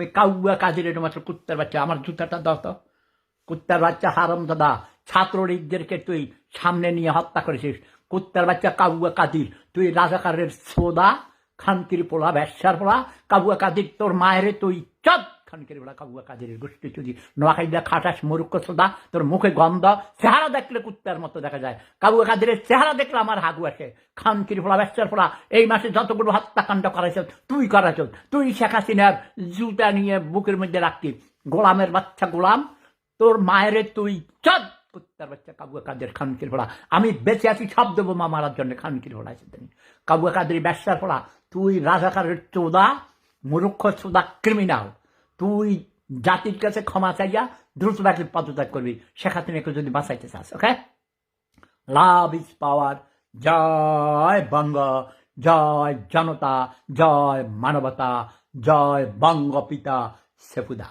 তুমি কাউয়া কাজের এটা মাত্র কুত্তার বাচ্চা আমার জুতাটা দাও তো কুত্তার বাচ্চা হারাম দাদা ছাত্রলীগদেরকে তুই সামনে নিয়ে হত্যা করেছিস কুত্তার বাচ্চা কাবুয়া কাদির তুই রাজাকারের সোদা খান্তির পোলা ব্যবসার পোলা কাবুয়া কাদির তোর মায়ের তুই চদ খানকির পোলা কাবুয়া কাদিরের গোষ্ঠী চুদি নোয়াখাইদা খাটাস মরুক্ষ সোদা তোর মুখে গন্ধ, চেহারা দেখলে কুত্তার মতো দেখা যায়। কাবুয়া কাদিরের চেহারা দেখলে আমার হাগু আসে। খানকির পোলা ব্যবসার পোলা এই মাসে যতগুলো হত্যাকাণ্ড করাইছ তুই করাছ, তুই শেখ হাসিনার জুতা নিয়ে বুকের মধ্যে রাখতি। গোলামের বাচ্চা গোলাম, তোর মায়ের তুই চদ, কুত্তার বাচ্চা কাবুয়া কাদের খানকির ফোড়া আমি বেঁচে আছি, সব দেবো মা মারার জন্য, খানকির ফোড়া আছে কাবুয়া কাদের ব্যবসার ফোড়া তুই রাজাকারের চোদা মূর্খ চোদা ক্রিমিনাল তুই জাতির কাছে ক্ষমা চাইয়া দ্রুত তাকে পদত্যাগ করবি। শেখ হাসিনাকে যদি বাঁচাইতে চাস, ওকে? Love is power. জয় বঙ্গ, জয় জনতা, জয় মানবতা, জয় বঙ্গ পিতা সেফুদা।